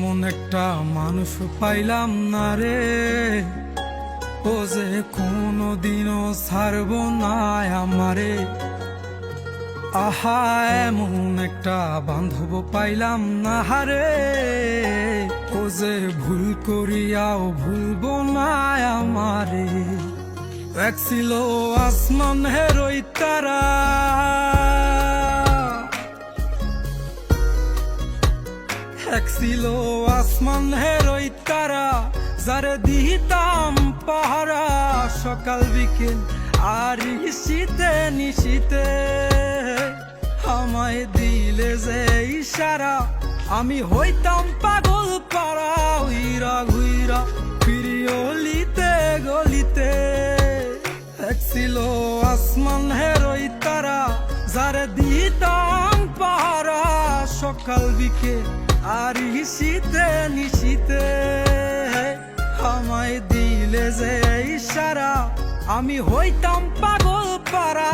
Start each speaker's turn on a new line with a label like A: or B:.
A: এমন একটা মানুষ পাইলাম না রে। ও যে কোনো দিনও ছাড়ব না আমারে। আহা, এমন একটা বান্ধব পাইলাম না হারে। ও যে ভুল করিয়াও ভুলব না আমারে। এক ছিল আসমান হেরোই তারা। এক ছিল আসমান হেরোই তারা, যারে দিতাম পাহারা। সকাল বিকেল আর শীতে নিশীতে আমায় দিলে যে ইশারা, আমি হইতাম পাগল পাড়া উইরা ঘুইরা ফিরিয়লিতে গলিতে। এক ছিল আসমান হেরোই তারা, যারে দিতাম পাহারা। সকাল বিকেল আর শীতে নিশিতে আমায় দিলে যে ইশারা আমি হইতাম পাগল পারা